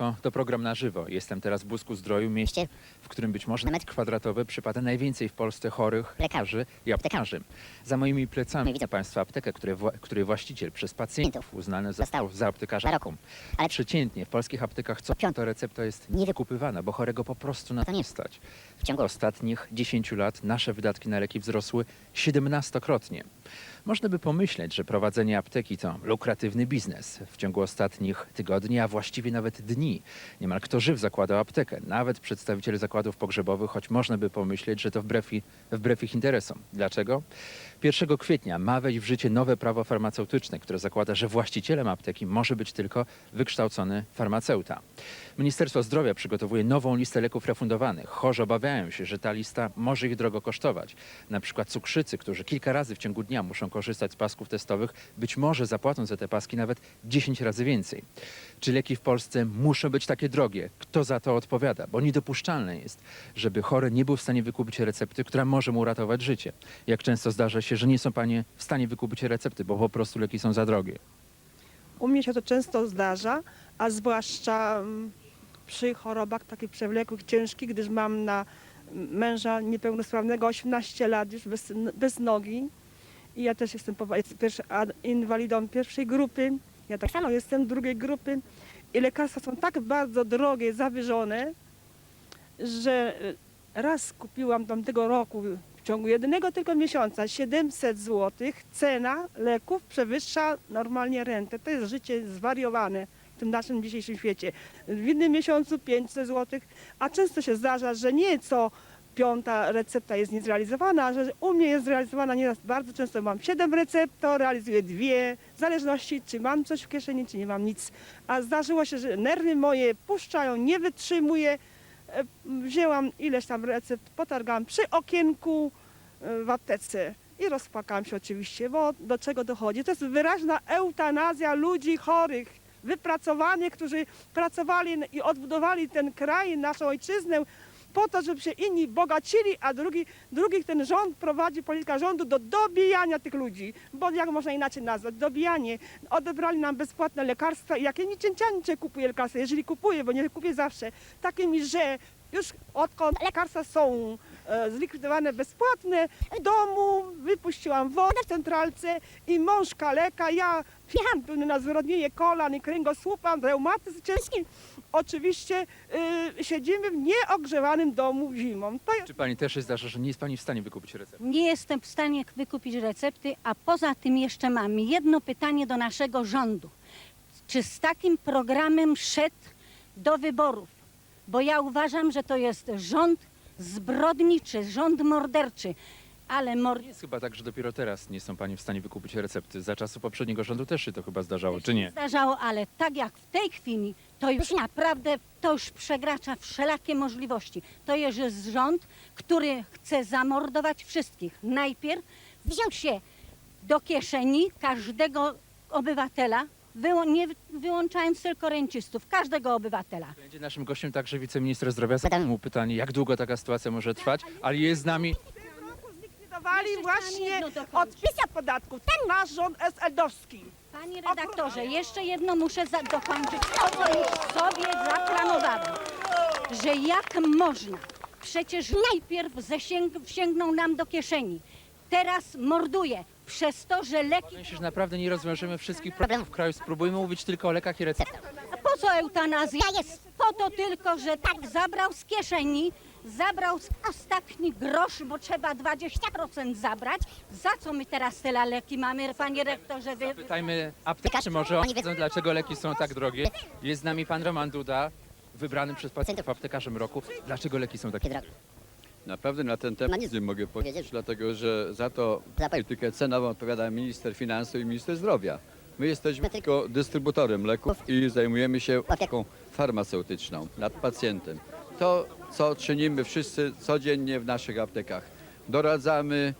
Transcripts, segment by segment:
Jedynko to program na żywo. Jestem teraz w Busku Zdroju, mieście, w którym być może na metr kwadratowy przypada najwięcej w Polsce chorych lekarzy i aptekarzy. Za moimi plecami widzę Państwa aptekę, której, której właściciel przez pacjentów uznany został za aptekarza roku. Ale przeciętnie w polskich aptekach co piąta recepta jest niewykupywana, bo chorego po prostu na to nie stać. W ciągu ostatnich 10 lat nasze wydatki na leki wzrosły 17-krotnie. Można by pomyśleć, że prowadzenie apteki to lukratywny biznes. W ciągu ostatnich tygodni, a właściwie nawet dni, niemal kto żyw zakładał aptekę. Nawet przedstawiciele zakładów pogrzebowych, choć można by pomyśleć, że to wbrew, wbrew ich interesom. Dlaczego? 1 kwietnia ma wejść w życie nowe prawo farmaceutyczne, które zakłada, że właścicielem apteki może być tylko wykształcony farmaceuta. Ministerstwo Zdrowia przygotowuje nową listę leków refundowanych. Chorzy obawiają się, że ta lista może ich drogo kosztować. Na przykład cukrzycy, którzy kilka razy w ciągu dnia muszą korzystać z pasków testowych, być może zapłacą za te paski nawet 10 razy więcej. Czy leki w Polsce muszą być takie drogie? Kto za to odpowiada? Bo niedopuszczalne jest, żeby chory nie był w stanie wykupić recepty, która może mu uratować życie. Jak często zdarza się, że nie są panie w stanie wykupić recepty, bo po prostu leki są za drogie. U mnie się to często zdarza, a zwłaszcza mm, przy chorobach takich przewlekłych, ciężkich, gdyż mam na męża niepełnosprawnego 18 lat już bez, bez nogi. I ja też jestem inwalidą pierwszej grupy. Ja tak samo jestem drugiej grupy. I lekarstwa są tak bardzo drogie, zawyżone, że e, raz kupiłam tamtego roku ciągu jednego tylko miesiąca 700 zł. Cena leków przewyższa normalnie rentę. To jest życie zwariowane w tym naszym dzisiejszym świecie. W innym miesiącu 500 zł, a często się zdarza, że nie co piąta recepta jest niezrealizowana, że u mnie jest zrealizowana nieraz bardzo często mam 7 recept, to realizuję dwie, w zależności czy mam coś w kieszeni, czy nie mam nic. A zdarzyło się, że nerwy moje puszczają, nie wytrzymuję. E, Wzięłam ileś tam recept, potargałam przy okienku w aptece. I rozpłakałam się oczywiście, bo do czego dochodzi? To jest wyraźna eutanazja ludzi chorych, wypracowanych, którzy pracowali i odbudowali ten kraj, naszą ojczyznę po to, żeby się inni bogacili, a drugi, drugich ten rząd prowadzi, polityka rządu do dobijania tych ludzi, bo jak można inaczej nazwać, dobijanie. Odebrali nam bezpłatne lekarstwa i jakie niczęcianicze kupuje lekarstwa, jeżeli kupuje, bo nie kupię zawsze, takimi, że już odkąd lekarstwa są zlikwidowane bezpłatne, w domu wypuściłam wodę w centralce i mąż kaleka, ja pełne na zwyrodnienie kolan i kręgosłupa, reumatyzm ciężki. Oczywiście y, siedzimy w nieogrzewanym domu zimą. To jest Czy pani też się zdarza, że nie jest pani w stanie wykupić recepty? Nie jestem w stanie wykupić recepty, a poza tym jeszcze mam jedno pytanie do naszego rządu. Czy z takim programem szedł do wyborów? Bo ja uważam, że to jest rząd zbrodniczy, rząd morderczy, ale mor... Nie jest chyba tak, że dopiero teraz nie są pani w stanie wykupić recepty. Za czasów poprzedniego rządu też się to chyba zdarzało, czy nie? zdarzało, ale tak jak w tej chwili, to już naprawdę to już przekracza wszelakie możliwości. To jest rząd, który chce zamordować wszystkich. Najpierw wziął się do kieszeni każdego obywatela, wyłą- nie wyłączając tylko rencistów, każdego obywatela. Będzie naszym gościem także wiceminister zdrowia. Zadam mu pytanie, jak długo taka sytuacja może trwać, ale jest z nami w tym roku zlikwidowali właśnie jedno dokończyć. odpisy podatku. Ten nasz rząd SL-dowski. Panie redaktorze, jeszcze jedno muszę za- dokończyć, to co już sobie zaplanowałam. Że jak można? Przecież najpierw zasięg- sięgnął nam do kieszeni. Teraz morduje przez to, że leki... Myślę, że naprawdę nie rozwiążemy wszystkich problemów w kraju. Spróbujmy mówić tylko o lekach i receptach. A po co eutanazja jest? Po to tylko, że tak zabrał z kieszeni, zabrał z ostatni grosz, bo trzeba 20% zabrać. Za co my teraz tyle leki mamy, panie rektorze? Wy... Pytajmy aptekarzy może o wiedzą, dlaczego leki są tak drogie. Jest z nami pan Roman Duda, wybrany przez pacjentów aptekarzem roku. Dlaczego leki są takie drogie? Naprawdę na ten temat nie mogę powiedzieć, dlatego że za to politykę cenową odpowiada minister finansów i minister zdrowia. My jesteśmy tylko dystrybutorem leków i zajmujemy się opieką farmaceutyczną nad pacjentem. To, co czynimy wszyscy codziennie w naszych aptekach. Doradzamy,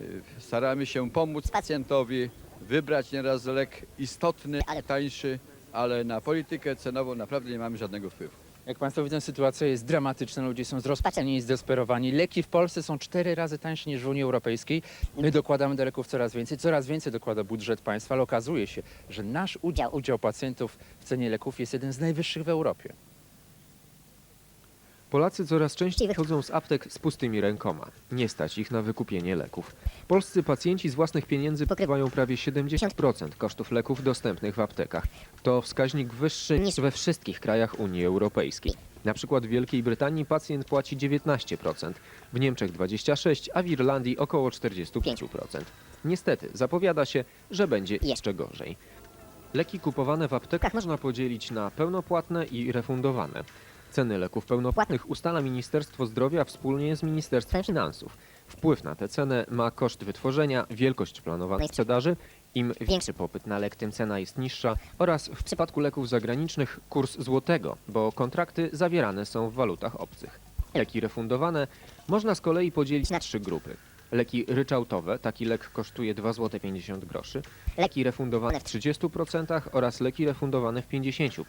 y, staramy się pomóc pacjentowi wybrać nieraz lek istotny, tańszy, ale na politykę cenową naprawdę nie mamy żadnego wpływu. Jak Państwo widzą, sytuacja jest dramatyczna. Ludzie są zrozpaczeni i zdesperowani. Leki w Polsce są cztery razy tańsze niż w Unii Europejskiej. My dokładamy do leków coraz więcej. Coraz więcej dokłada budżet państwa, ale okazuje się, że nasz udział, udział pacjentów w cenie leków jest jeden z najwyższych w Europie. Polacy coraz częściej chodzą z aptek z pustymi rękoma. Nie stać ich na wykupienie leków. Polscy pacjenci z własnych pieniędzy pokrywają prawie 70% kosztów leków dostępnych w aptekach. To wskaźnik wyższy niż we wszystkich krajach Unii Europejskiej. Na przykład w Wielkiej Brytanii pacjent płaci 19%, w Niemczech 26%, a w Irlandii około 45%. Niestety, zapowiada się, że będzie jeszcze gorzej. Leki kupowane w aptekach można podzielić na pełnopłatne i refundowane. Ceny leków pełnopłatnych ustala Ministerstwo Zdrowia wspólnie z Ministerstwem Finansów. Wpływ na tę cenę ma koszt wytworzenia, wielkość planowanej sprzedaży, im większy popyt na lek, tym cena jest niższa oraz w przypadku leków zagranicznych kurs złotego, bo kontrakty zawierane są w walutach obcych. Leki refundowane można z kolei podzielić na trzy grupy. Leki ryczałtowe, taki lek kosztuje 2,50 zł leki refundowane w 30% oraz leki refundowane w 50%.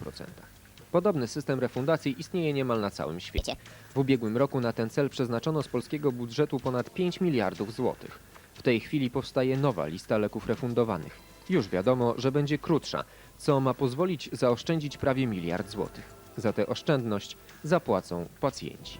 Podobny system refundacji istnieje niemal na całym świecie. W ubiegłym roku na ten cel przeznaczono z polskiego budżetu ponad 5 miliardów złotych. W tej chwili powstaje nowa lista leków refundowanych. Już wiadomo, że będzie krótsza, co ma pozwolić zaoszczędzić prawie miliard złotych. Za tę oszczędność zapłacą pacjenci.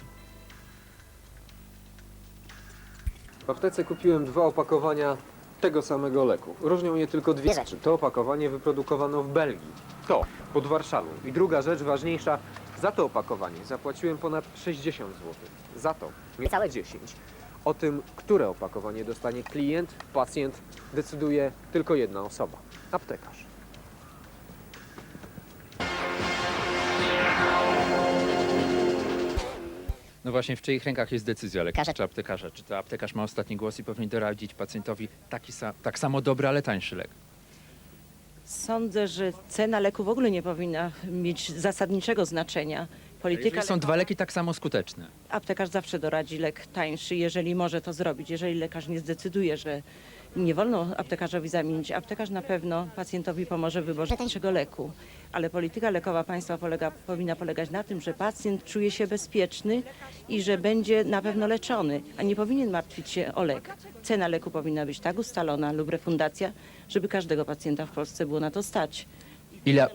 W aptece kupiłem dwa opakowania tego samego leku. Różnią je tylko dwie rzeczy. To opakowanie wyprodukowano w Belgii. To pod Warszawą. I druga rzecz ważniejsza, za to opakowanie zapłaciłem ponad 60 zł. Za to niecałe 10. O tym, które opakowanie dostanie klient, pacjent, decyduje tylko jedna osoba aptekarz. No właśnie, w czyich rękach jest decyzja lekarza czy aptekarza? Czy to aptekarz ma ostatni głos i powinien doradzić pacjentowi taki sa- tak samo dobry, ale tańszy lek? Sądzę, że cena leku w ogóle nie powinna mieć zasadniczego znaczenia. Polityka Jeżeli są dwa leki tak samo skuteczne. Aptekarz zawsze doradzi lek tańszy, jeżeli może to zrobić. Jeżeli lekarz nie zdecyduje, że nie wolno aptekarzowi zamienić, aptekarz na pewno pacjentowi pomoże w wyborze tańszego leku. Ale polityka lekowa państwa polega, powinna polegać na tym, że pacjent czuje się bezpieczny i że będzie na pewno leczony, a nie powinien martwić się o lek. Cena leku powinna być tak ustalona lub refundacja, żeby każdego pacjenta w Polsce było na to stać. Ile,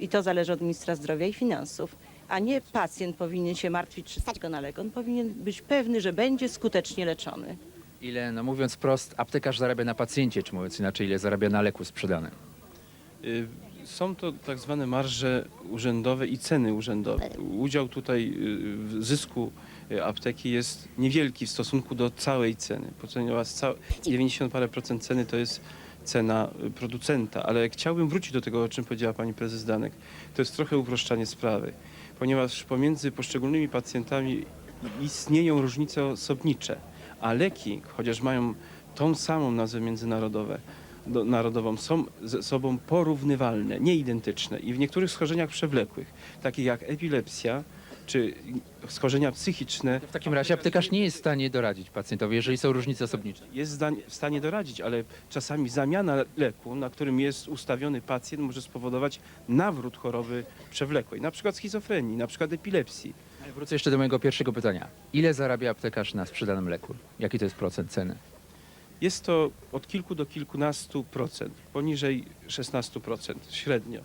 I to zależy od ministra zdrowia i finansów. A nie pacjent powinien się martwić, czy stać go na lek. On powinien być pewny, że będzie skutecznie leczony. ile, no mówiąc prost, aptekarz zarabia na pacjencie, czy mówiąc inaczej, ile zarabia na leku sprzedanym? Y, Są to tak zwane marże urzędowe i ceny urzędowe. Udział tutaj y, w zysku y, apteki jest niewielki w stosunku do całej ceny, ponieważ całe 90 parę procent ceny to jest cena y, producenta, ale chciałbym wrócić do tego, o czym powiedziała pani prezes Danek. To jest trochę uproszczanie sprawy, ponieważ pomiędzy poszczególnymi pacjentami istnieją różnice osobnicze, a leki, chociaż mają tą samą nazwę międzynarodowe, do, narodową są ze sobą porównywalne, nie identyczne i w niektórych schorzeniach przewlekłych, takich jak epilepsja czy schorzenia psychiczne, W takim razie aptekarz nie jest w stanie doradzić pacjentowi, jeżeli są różnice osobnicze. jest zdań- w stanie doradzić, ale czasami zamiana leku, na którym jest ustawiony pacjent, może spowodować nawrót choroby przewlekłej, na przykład schizofrenii, na przykład epilepsji. Wrócę jeszcze do mojego pierwszego pytania. Ile zarabia aptekarz na sprzedanym leku? Jaki to jest procent ceny? Jest to od kilku do kilkunastu procent, poniżej 16% średnio.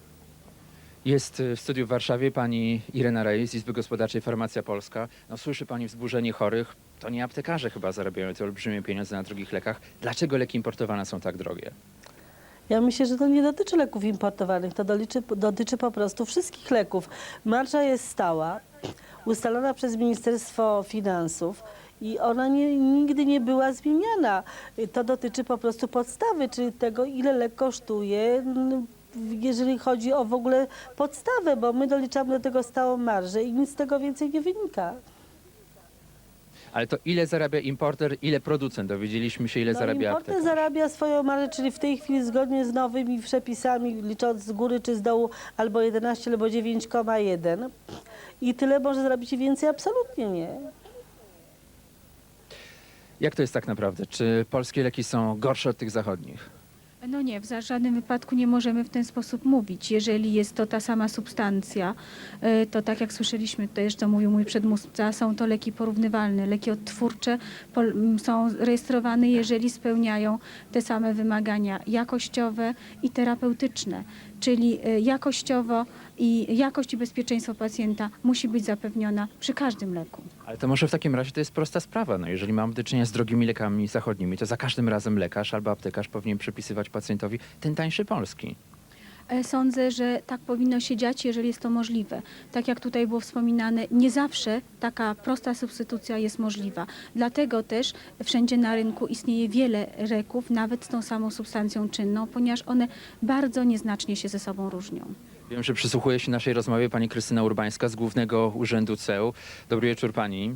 Jest y, w studiu w Warszawie pani Irena Rejs z Izby Gospodarczej Farmacja Polska. No, słyszy pani wzburzenie chorych. To nie aptekarze chyba zarabiają te olbrzymie pieniądze na drogich lekach. Dlaczego leki importowane są tak drogie? Ja myślę, że to nie dotyczy leków importowanych, to dotyczy, dotyczy po prostu wszystkich leków. Marża jest stała, ustalona przez Ministerstwo Finansów i ona nie, nigdy nie była zmieniana. To dotyczy po prostu podstawy, czyli tego, ile lek kosztuje, jeżeli chodzi o w ogóle podstawę, bo my doliczamy do tego stałą marżę i nic z tego więcej nie wynika. Ale to ile zarabia importer, ile producent? Dowiedzieliśmy się, ile No, zarabia importer aptekarz. zarabia swoją marżę, czyli w tej chwili zgodnie z nowymi przepisami, licząc z góry czy z dołu, albo 11, albo 9,1. I tyle może zrobić i więcej absolutnie nie. Jak to jest tak naprawdę? Czy polskie leki są gorsze od tych zachodnich? No nie, w żadnym wypadku nie możemy w ten sposób mówić. Jeżeli jest to ta sama substancja, y, to tak jak słyszeliśmy, to jeszcze mówił mój przedmówca, są to leki porównywalne. Leki odtwórcze pol- m, są rejestrowane, jeżeli spełniają te same wymagania jakościowe i terapeutyczne. Czyli y, jakościowo i jakość i bezpieczeństwo pacjenta musi być zapewniona przy każdym leku. Ale to może w takim razie to jest prosta sprawa. No, jeżeli mam do czynienia z drogimi lekami zachodnimi, to za każdym razem lekarz albo aptekarz powinien przepisywać pacjentowi ten tańszy polski. E, Sądzę, że tak powinno się dziać, jeżeli jest to możliwe. Tak jak tutaj było wspominane, nie zawsze taka prosta substytucja jest możliwa. Dlatego też wszędzie na rynku istnieje wiele leków, nawet z tą samą substancją czynną, ponieważ one bardzo nieznacznie się ze sobą różnią. Wiem, że przysłuchuje się naszej rozmowie pani Krystyna Urbańska z Głównego Urzędu CEU. Dobry wieczór pani.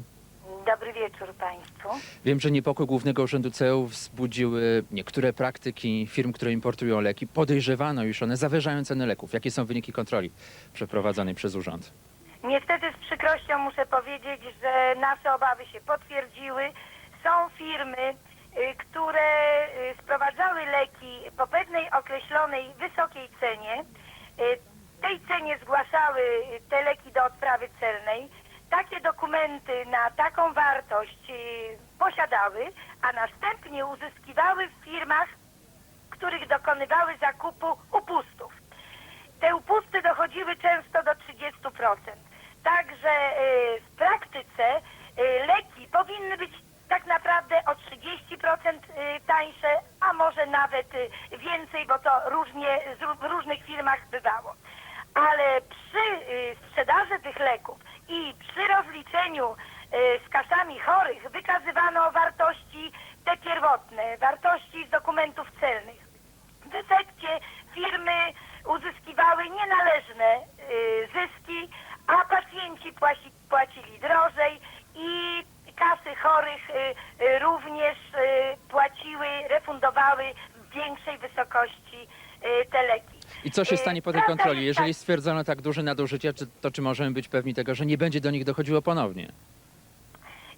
Dobry wieczór Państwu. Wiem, że niepokój Głównego Urzędu CEU wzbudziły niektóre praktyki firm, które importują leki. Podejrzewano, iż one zawyżają ceny leków. Jakie są wyniki kontroli przeprowadzonej przez urząd? Niestety z przykrością muszę powiedzieć, że nasze obawy się potwierdziły. Są firmy, y, które y, sprowadzały leki po pewnej określonej wysokiej cenie. Y, Tej cenie zgłaszały te leki do odprawy celnej. Takie dokumenty na taką wartość y, posiadały, a następnie uzyskiwały w firmach, których dokonywały zakupu upustów. Te upusty dochodziły często do 30%. Także y, w praktyce y, leki powinny być tak naprawdę o 30% y, tańsze, a może nawet więcej, bo to różnie w różnych firmach bywało. Ale przy sprzedaży tych leków i przy rozliczeniu y, z kasami chorych wykazywano wartości te pierwotne, wartości z dokumentów celnych. W efekcie firmy uzyskiwały nienależne y, zyski, a pacjenci płaci, płacili drożej i kasy chorych y, również płaciły, refundowały w większej wysokości te leki. I co się stanie po tej kontroli? Jeżeli stwierdzono tak duże nadużycia, to czy możemy być pewni tego, że nie będzie do nich dochodziło ponownie?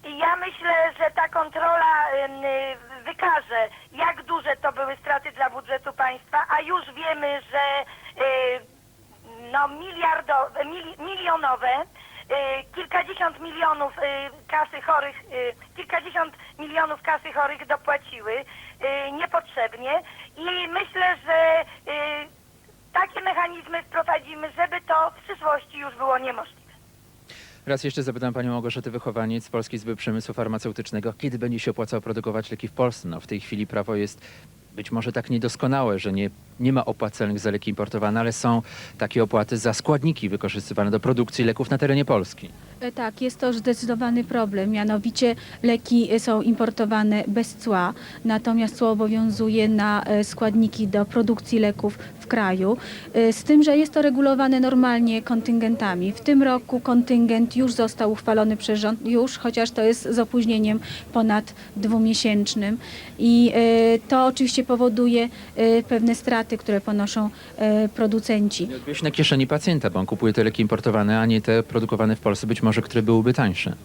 I ja myślę, że ta kontrola y, wykaże, jak duże to były straty dla budżetu państwa, a już wiemy, że y, no, miliardo, mili, milionowe, y, kilkadziesiąt milionów kasy chorych, kilkadziesiąt milionów kasy chorych dopłaciły niepotrzebnie i myślę, że mechanizmy wprowadzimy, żeby to w przyszłości już było niemożliwe. Raz jeszcze zapytam panią Małgorzatę Wychowaniec Polskiej Izby Przemysłu Farmaceutycznego, kiedy będzie się opłacało produkować leki w Polsce? No, w tej chwili prawo jest być może tak niedoskonałe, że nie, nie ma opłacalnych za leki importowane, ale są takie opłaty za składniki wykorzystywane do produkcji leków na terenie Polski. E, Tak, jest to zdecydowany problem. Mianowicie leki e, są importowane bez cła, natomiast cło obowiązuje na e, składniki do produkcji leków w kraju. Z tym, że jest to regulowane normalnie kontyngentami. W tym roku kontyngent już został uchwalony przez rząd, już, chociaż to jest z opóźnieniem ponad dwumiesięcznym. I to oczywiście powoduje pewne straty, które ponoszą e, producenci. Nie odbije na kieszeni pacjenta, bo on kupuje te leki importowane, a nie te produkowane w Polsce, być może które byłyby tańsze.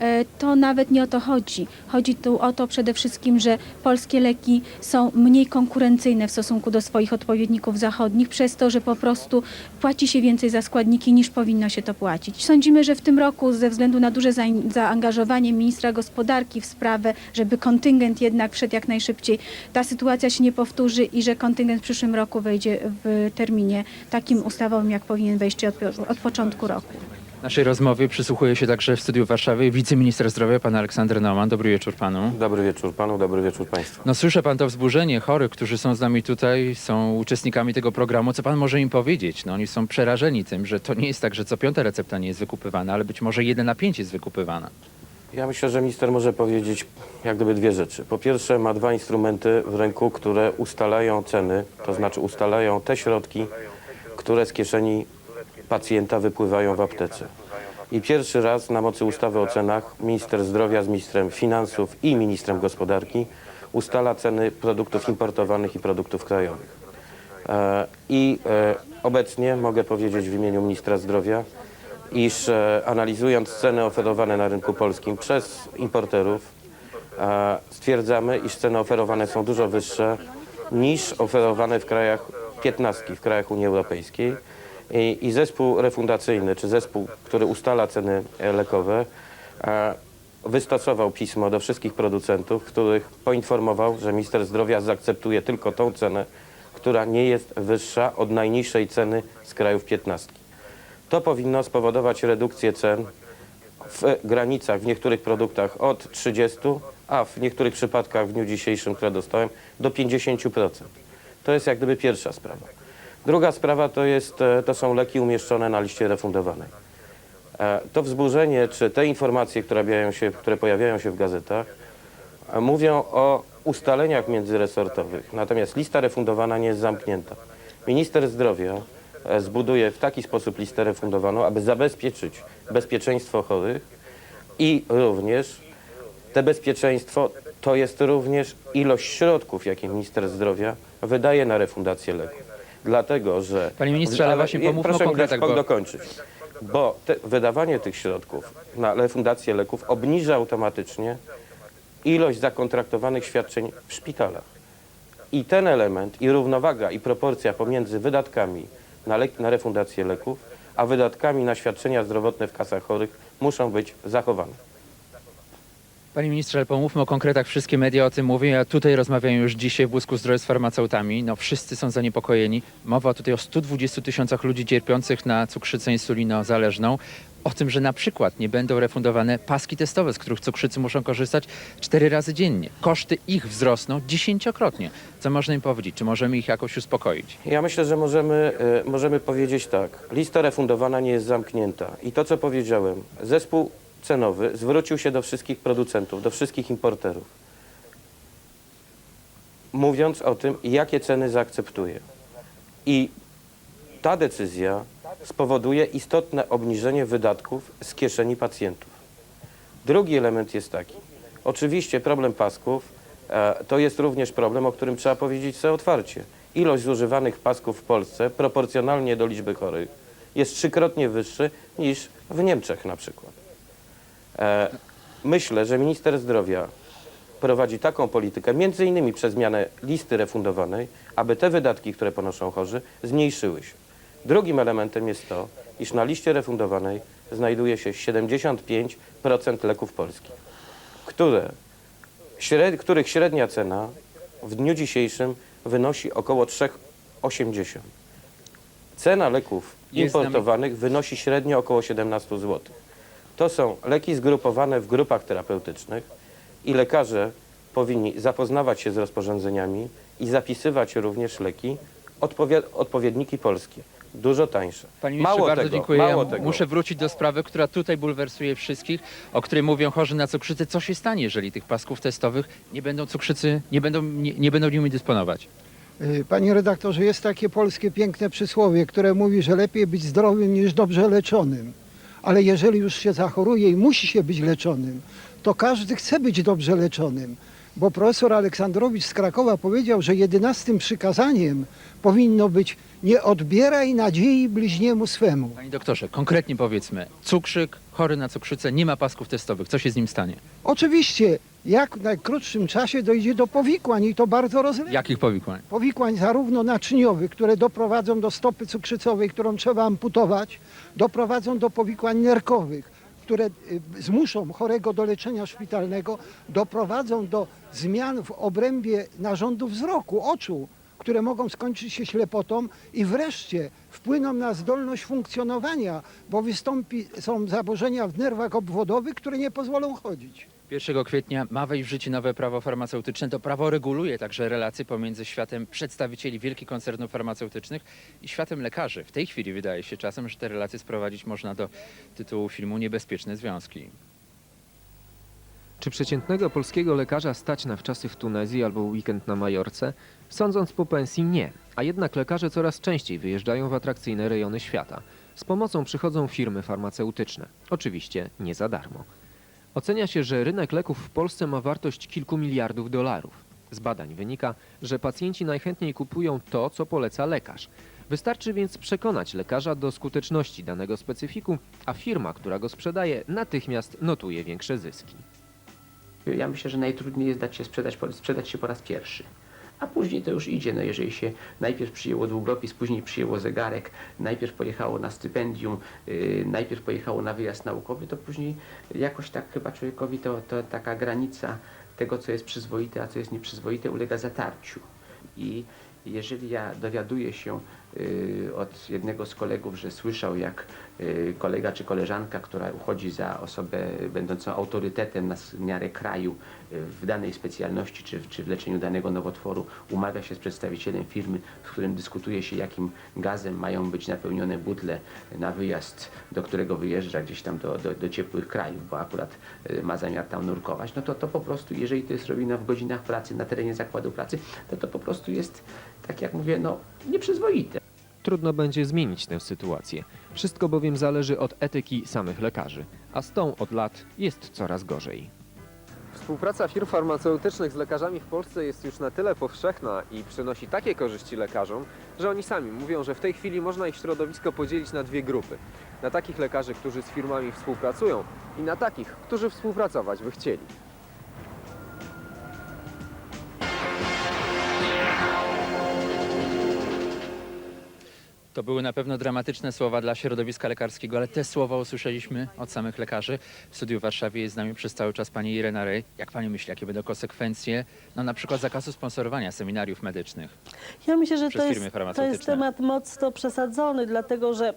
E, To nawet nie o to chodzi. Chodzi tu o to przede wszystkim, że polskie leki są mniej konkurencyjne w stosunku do swoich odpowiedników zachodnich, przez to, że po prostu płaci się więcej za składniki niż powinno się to płacić. Sądzimy, że w tym roku ze względu na duże zaangażowanie ministra gospodarki w sprawę, żeby kontyngent jednak wszedł jak najszybciej, ta sytuacja się nie powtórzy i że kontyngent w przyszłym roku wejdzie w terminie takim ustawowym, jak powinien wejść od, od początku roku. Naszej rozmowie przysłuchuje się także w studiu w Warszawie wiceminister zdrowia, pan Aleksander Naumann. Dobry wieczór panu. Dobry wieczór panu, dobry wieczór państwu. No słyszę pan to wzburzenie chorych, którzy są z nami tutaj, są uczestnikami tego programu. Co pan może im powiedzieć? No oni są przerażeni tym, że to nie jest tak, że co piąta recepta nie jest wykupywana, ale być może jeden na pięć jest wykupywana. Ja myślę, że minister może powiedzieć jak gdyby dwie rzeczy. Po pierwsze ma dwa instrumenty w ręku, które ustalają ceny, to znaczy ustalają te środki, które z kieszeni pacjenta wypływają w aptece. I pierwszy raz na mocy ustawy o cenach minister zdrowia z ministrem finansów i ministrem gospodarki ustala ceny produktów importowanych i produktów krajowych. E, I e, obecnie mogę powiedzieć w imieniu ministra zdrowia, iż e, analizując ceny oferowane na rynku polskim przez importerów, stwierdzamy, iż ceny oferowane są dużo wyższe niż oferowane w krajach 15 w krajach Unii Europejskiej. I, I zespół refundacyjny, czy zespół, który ustala ceny e, lekowe, e, wystosował pismo do wszystkich producentów, których poinformował, że minister zdrowia zaakceptuje tylko tą cenę, która nie jest wyższa od najniższej ceny z krajów 15. To powinno spowodować redukcję cen w granicach w niektórych produktach od 30, a w niektórych przypadkach w dniu dzisiejszym, które dostałem, do 50%. To jest jak gdyby pierwsza sprawa. Druga sprawa to, jest, e, to są leki umieszczone na liście refundowanej. E, To wzburzenie, czy te informacje, które się, które pojawiają się w gazetach, e, mówią o ustaleniach międzyresortowych. Natomiast lista refundowana nie jest zamknięta. Minister zdrowia zbuduje w taki sposób listę refundowaną, aby zabezpieczyć bezpieczeństwo chorych i również te bezpieczeństwo to jest również ilość środków, jakie minister zdrowia wydaje na refundację leków. Dlatego, że... Panie ministrze, ale właśnie nie, pomówmy o Proszę mi dać konkretach, bo- dokończyć. Bo te, wydawanie tych środków na refundację leków obniża automatycznie ilość zakontraktowanych świadczeń w szpitalach. I ten element, i równowaga, i proporcja pomiędzy wydatkami na, na refundację leków, a wydatkami na świadczenia zdrowotne w kasach chorych muszą być zachowane. Panie ministrze, ale pomówmy o konkretach. Wszystkie media o tym mówią. Ja tutaj rozmawiam już dzisiaj w Błysku Zdrowia z farmaceutami. No wszyscy są zaniepokojeni. Mowa tutaj o 120 tysiącach ludzi cierpiących na cukrzycę insulinozależną. O tym, że na przykład nie będą refundowane paski testowe, z których cukrzycy muszą korzystać cztery razy dziennie. Koszty ich wzrosną dziesięciokrotnie. Co można im powiedzieć? Czy możemy ich jakoś uspokoić? Ja myślę, że możemy, e, możemy powiedzieć tak. Lista refundowana nie jest zamknięta. I to, co powiedziałem, zespół cenowy zwrócił się do wszystkich producentów, do wszystkich importerów, mówiąc o tym, jakie ceny zaakceptuje. I ta decyzja spowoduje istotne obniżenie wydatków z kieszeni pacjentów. Drugi element jest taki. Oczywiście problem pasków e, to jest również problem, o którym trzeba powiedzieć sobie otwarcie. Ilość zużywanych pasków w Polsce proporcjonalnie do liczby chorych jest trzykrotnie wyższy niż w Niemczech na przykład. E, myślę, że minister zdrowia prowadzi taką politykę, między innymi przez zmianę listy refundowanej, aby te wydatki, które ponoszą chorzy, zmniejszyły się. Drugim elementem jest to, iż na liście refundowanej znajduje się 75% leków polskich, które, śred, których średnia cena w dniu dzisiejszym wynosi około 3,80. Cena leków importowanych wynosi średnio około 17 zł. To są leki zgrupowane w grupach terapeutycznych i lekarze powinni zapoznawać się z rozporządzeniami i zapisywać również leki, odpowie- odpowiedniki polskie, dużo tańsze. Panie ministrze, mało bardzo tego, dziękuję. Mało ja tego. muszę wrócić do sprawy, która tutaj bulwersuje wszystkich, o której mówią chorzy na cukrzycę. Co się stanie, jeżeli tych pasków testowych nie będą cukrzycy, nie będą, nie, nie będą nimi dysponować? Y, Panie redaktorze, jest takie polskie piękne przysłowie, które mówi, że lepiej być zdrowym niż dobrze leczonym. Ale jeżeli już się zachoruje i musi się być leczonym, to każdy chce być dobrze leczonym. Bo profesor Aleksandrowicz z Krakowa powiedział, że jedenastym przykazaniem powinno być nie odbieraj nadziei bliźniemu swemu. Panie doktorze, konkretnie powiedzmy, cukrzyk, chory na cukrzycę, nie ma pasków testowych. Co się z nim stanie? Oczywiście, jak w najkrótszym czasie dojdzie do powikłań i to bardzo rozległych. Jakich powikłań? powikłań zarówno naczyniowych, które doprowadzą do stopy cukrzycowej, którą trzeba amputować, doprowadzą do powikłań nerkowych, które y, zmuszą chorego do leczenia szpitalnego, doprowadzą do zmian w obrębie narządu wzroku, oczu, które mogą skończyć się ślepotą i wreszcie wpłyną na zdolność funkcjonowania, bo wystąpi, są zaburzenia w nerwach obwodowych, które nie pozwolą chodzić. 1 kwietnia ma wejść w życie nowe prawo farmaceutyczne. To prawo reguluje także relacje pomiędzy światem przedstawicieli wielkich koncernów farmaceutycznych i światem lekarzy. W tej chwili wydaje się czasem, że te relacje sprowadzić można do tytułu filmu Niebezpieczne Związki. Czy przeciętnego polskiego lekarza stać na wczasy w Tunezji albo weekend na Majorce? Sądząc po pensji nie, a jednak lekarze coraz częściej wyjeżdżają w atrakcyjne rejony świata. Z pomocą przychodzą firmy farmaceutyczne. Oczywiście nie za darmo. Ocenia się, że rynek leków w Polsce ma wartość kilku miliardów dolarów. Z badań wynika, że pacjenci najchętniej kupują to, co poleca lekarz. Wystarczy więc przekonać lekarza do skuteczności danego specyfiku, a firma, która go sprzedaje, natychmiast notuje większe zyski. Ja myślę, że najtrudniej jest dać się sprzedać, sprzedać się po raz pierwszy. A później to już idzie. No jeżeli się najpierw przyjęło długopis, później przyjęło zegarek, najpierw pojechało na stypendium, yy, najpierw pojechało na wyjazd naukowy, to później jakoś tak chyba człowiekowi to, to taka granica tego, co jest przyzwoite, a co jest nieprzyzwoite, ulega zatarciu. I jeżeli ja dowiaduję się od jednego z kolegów, że słyszał, jak y, kolega czy koleżanka, która uchodzi za osobę będącą autorytetem na miarę kraju y, w danej specjalności czy, w- czy w leczeniu danego nowotworu, umawia się z przedstawicielem firmy, z którym dyskutuje się, jakim gazem mają być napełnione butle na wyjazd, do którego wyjeżdża gdzieś tam do, do, do ciepłych krajów, bo akurat y, ma zamiar tam nurkować, no to to po prostu, jeżeli to jest robione w godzinach pracy na terenie zakładu pracy, to to po prostu jest, tak jak mówię, no nieprzyzwoite. Trudno będzie zmienić tę sytuację. Wszystko bowiem zależy od etyki samych lekarzy, a z tą od lat jest coraz gorzej. Współpraca firm farmaceutycznych z lekarzami w Polsce jest już na tyle powszechna i przynosi takie korzyści lekarzom, że oni sami mówią, że w tej chwili można ich środowisko podzielić na dwie grupy. Na takich lekarzy, którzy z firmami współpracują i na takich, którzy współpracować by chcieli. To były na pewno dramatyczne słowa dla środowiska lekarskiego, ale te słowa usłyszeliśmy od samych lekarzy. W studiu w Warszawie jest z nami przez cały czas pani Irena Rej. Jak pani myśli, jakie będą konsekwencje, no na przykład zakazu sponsorowania seminariów medycznych? Ja myślę, że to jest, to jest temat mocno przesadzony, dlatego że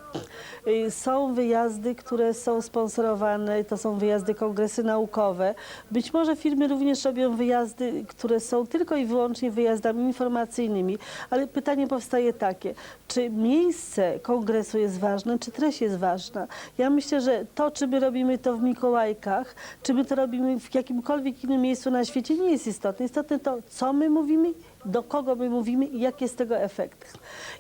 y, są wyjazdy, które są sponsorowane, to są wyjazdy, kongresy naukowe. Być może firmy również robią wyjazdy, które są tylko i wyłącznie wyjazdami informacyjnymi, ale pytanie powstaje takie, czy miejsce kongresu jest ważne, czy treść jest ważna? Ja myślę, że to, czy my robimy to w Mikołajkach, czy my to robimy w jakimkolwiek innym miejscu na świecie, nie jest istotne. Istotne to, co my mówimy, do kogo my mówimy i jaki jest tego efekt.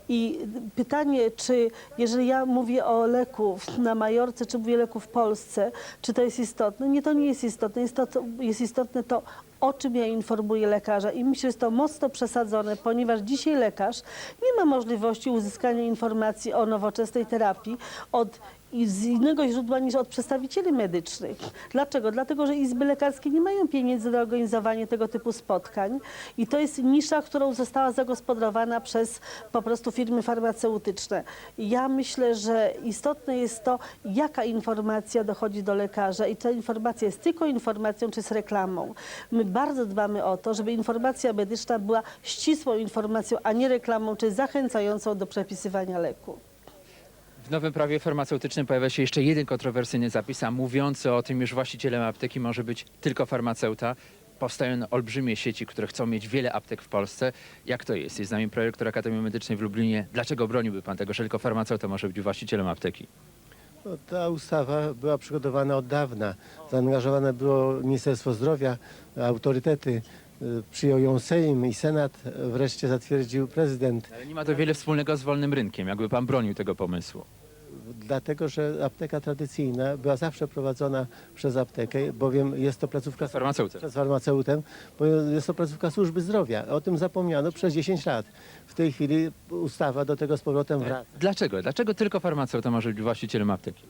I pytanie, czy jeżeli ja mówię o leku na Majorce, czy mówię o leku w Polsce, czy to jest istotne? Nie, to nie jest istotne. Jest, to, jest istotne to, o czym ja informuję lekarza. I myślę, że jest to mocno przesadzone, ponieważ dzisiaj lekarz nie ma możliwości uzyskania informacji o nowoczesnej terapii od i z innego źródła niż od przedstawicieli medycznych. Dlaczego? Dlatego, że izby lekarskie nie mają pieniędzy na organizowanie tego typu spotkań i to jest nisza, którą została zagospodarowana przez po prostu firmy farmaceutyczne. Ja myślę, że istotne jest to, jaka informacja dochodzi do lekarza i ta informacja jest tylko informacją czy z reklamą. My bardzo dbamy o to, żeby informacja medyczna była ścisłą informacją, a nie reklamą czy zachęcającą do przepisywania leku. W nowym prawie farmaceutycznym pojawia się jeszcze jeden kontrowersyjny zapis, a mówiący o tym, iż właścicielem apteki może być tylko farmaceuta. Powstają olbrzymie sieci, które chcą mieć wiele aptek w Polsce. Jak to jest? Jest z nami prorektor Akademii Medycznej w Lublinie. Dlaczego broniłby pan tego, że tylko farmaceuta może być właścicielem apteki? No, ta ustawa była przygotowana od dawna. Zaangażowane było Ministerstwo Zdrowia, autorytety. y, Przyjął ją Sejm i Senat, wreszcie zatwierdził prezydent. Ale nie ma to wiele wspólnego z wolnym rynkiem. Jakby pan bronił tego pomysłu? Dlatego, że apteka tradycyjna była zawsze prowadzona przez aptekę, bowiem jest to placówka Przez farmaceutę. przez farmaceutę, bo jest to placówka służby zdrowia. O tym zapomniano przez 10 lat. W tej chwili ustawa do tego z powrotem wraca. Dlaczego? Dlaczego tylko farmaceuta może być właścicielem apteki?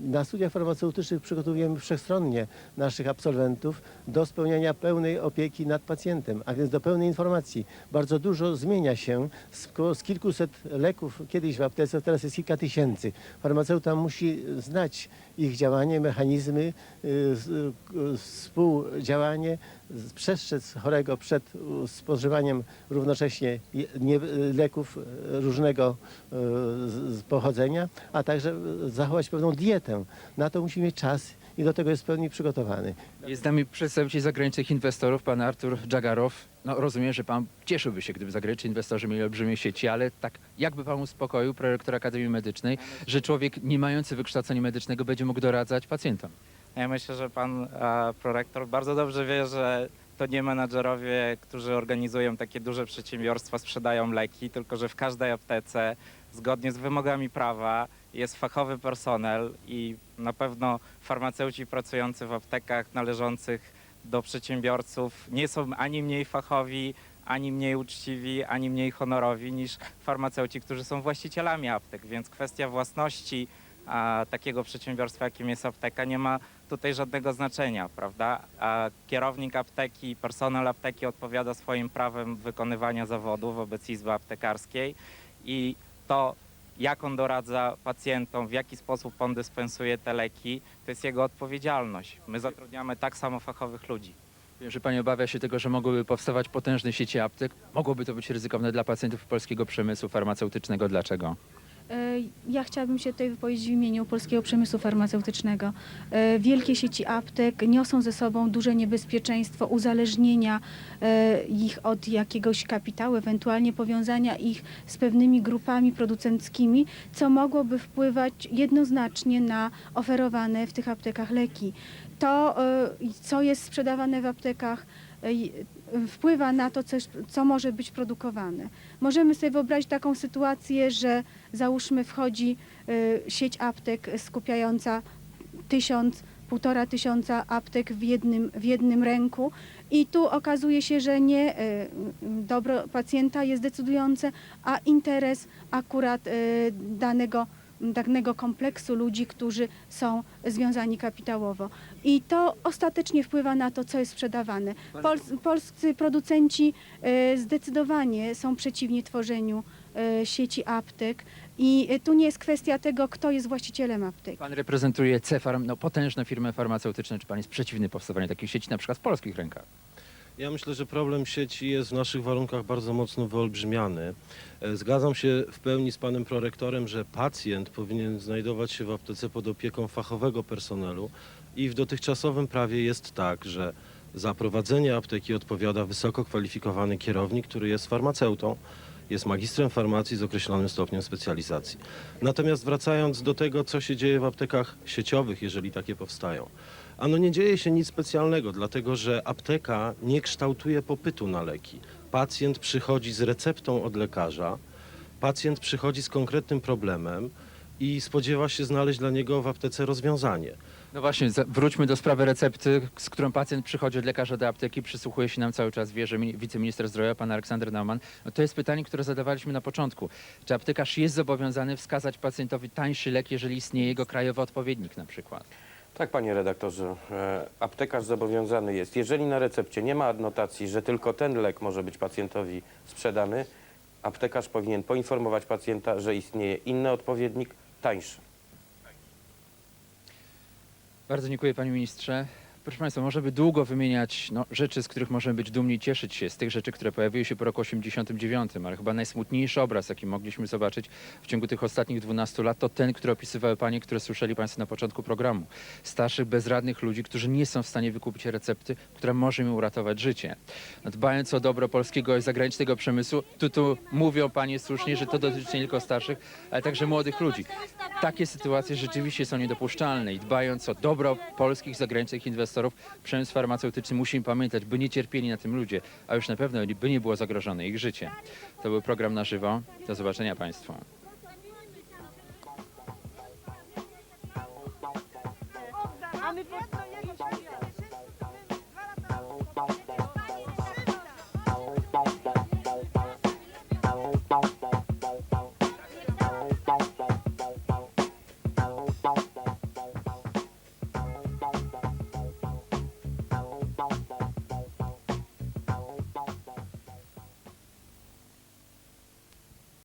Na studiach farmaceutycznych przygotowujemy wszechstronnie naszych absolwentów do spełniania pełnej opieki nad pacjentem, a więc do pełnej informacji. Bardzo dużo zmienia się z, z kilkuset leków kiedyś w aptece, teraz jest kilka tysięcy. Farmaceuta musi znać ich działanie, mechanizmy, y, y, współdziałanie, przestrzec chorego przed y, spożywaniem równocześnie leków różnego pochodzenia, a także zachować pewną dietę. Na to musi mieć czas i do tego jest w pełni przygotowany. Jest z nami przedstawiciel zagranicznych inwestorów, pan Artur Dżagarow. No, rozumiem, że pan cieszyłby się, gdyby zagraniczni inwestorzy mieli olbrzymie sieci, ale tak jakby pan uspokoił prorektor Akademii Medycznej, że człowiek nie mający wykształcenia medycznego będzie mógł doradzać pacjentom. Ja myślę, że pan e, prorektor bardzo dobrze wie, że to nie menadżerowie, którzy organizują takie duże przedsiębiorstwa, sprzedają leki, tylko że w każdej aptece, zgodnie z wymogami prawa, jest fachowy personel i na pewno farmaceuci pracujący w aptekach należących do przedsiębiorców nie są ani mniej fachowi, ani mniej uczciwi, ani mniej honorowi niż farmaceuci, którzy są właścicielami aptek, więc kwestia własności a, takiego przedsiębiorstwa, jakim jest apteka, nie ma tutaj żadnego znaczenia, prawda? A kierownik apteki, personel apteki odpowiada swoim prawem wykonywania zawodu wobec izby aptekarskiej i to, jak on doradza pacjentom, w jaki sposób on dyspensuje te leki, to jest jego odpowiedzialność. My zatrudniamy tak samo fachowych ludzi. Wiem, że pani obawia się tego, że mogłyby powstawać potężne sieci aptek. Mogłoby to być ryzykowne dla pacjentów polskiego przemysłu farmaceutycznego. Dlaczego? E, Ja chciałabym się tutaj wypowiedzieć w imieniu polskiego przemysłu farmaceutycznego. E, Wielkie sieci aptek niosą ze sobą duże niebezpieczeństwo uzależnienia e, ich od jakiegoś kapitału, ewentualnie powiązania ich z pewnymi grupami producenckimi, co mogłoby wpływać jednoznacznie na oferowane w tych aptekach leki. To, co jest sprzedawane w aptekach, wpływa na to, co, co może być produkowane. Możemy sobie wyobrazić taką sytuację, że załóżmy wchodzi y, sieć aptek skupiająca tysiąc, półtora tysiąca aptek w jednym, w jednym ręku i tu okazuje się, że nie y, dobro pacjenta jest decydujące, a interes akurat y, danego danego kompleksu ludzi, którzy są związani kapitałowo. I to ostatecznie wpływa na to, co jest sprzedawane. Pols polscy producenci y, zdecydowanie są przeciwni tworzeniu y, sieci aptek i y, tu nie jest kwestia tego, kto jest właścicielem aptek. Pan reprezentuje C-Farm, no, potężne firmy farmaceutyczne. Czy pan jest przeciwny powstawaniu takich sieci, na przykład w polskich rękach? Ja myślę, że problem sieci jest w naszych warunkach bardzo mocno wyolbrzymiany. E, Zgadzam się w pełni z panem prorektorem, że pacjent powinien znajdować się w aptece pod opieką fachowego personelu i w dotychczasowym prawie jest tak, że za prowadzenie apteki odpowiada wysoko kwalifikowany kierownik, który jest farmaceutą, jest magistrem farmacji z określonym stopniem specjalizacji. Natomiast wracając do tego, co się dzieje w aptekach sieciowych, jeżeli takie powstają. Ano nie dzieje się nic specjalnego, dlatego że apteka nie kształtuje popytu na leki. Pacjent przychodzi z receptą od lekarza, pacjent przychodzi z konkretnym problemem i spodziewa się znaleźć dla niego w aptece rozwiązanie. No właśnie, wróćmy do sprawy recepty, z którą pacjent przychodzi od lekarza do apteki, przysłuchuje się nam cały czas, wie, że mini- wiceminister zdrowia, pan Aleksander Naumann. No to jest pytanie, które zadawaliśmy na początku. Czy aptekarz jest zobowiązany wskazać pacjentowi tańszy lek, jeżeli istnieje jego krajowy odpowiednik na przykład? Tak, panie redaktorze, e, aptekarz zobowiązany jest, jeżeli na recepcie nie ma adnotacji, że tylko ten lek może być pacjentowi sprzedany, aptekarz powinien poinformować pacjenta, że istnieje inny odpowiednik, tańszy. Bardzo dziękuję panie ministrze. Proszę Państwa, można by długo wymieniać no, rzeczy, z których możemy być dumni i cieszyć się, z tych rzeczy, które pojawiły się po roku 89, ale chyba najsmutniejszy obraz, jaki mogliśmy zobaczyć w ciągu tych ostatnich 12 lat, to ten, który opisywały Panie, które słyszeli Państwo na początku programu. Starszych, bezradnych ludzi, którzy nie są w stanie wykupić recepty, która może im uratować życie. No, dbając o dobro polskiego i zagranicznego przemysłu, tu, tu mówią Panie słusznie, że to dotyczy nie tylko starszych, ale także młodych ludzi. Takie sytuacje rzeczywiście są niedopuszczalne i dbając o dobro polskich zagranicznych inwestorów, przemysł farmaceutyczny musimy pamiętać, by nie cierpieli na tym ludzie, a już na pewno by nie było zagrożone ich życie. To był program na żywo. Do zobaczenia Państwu.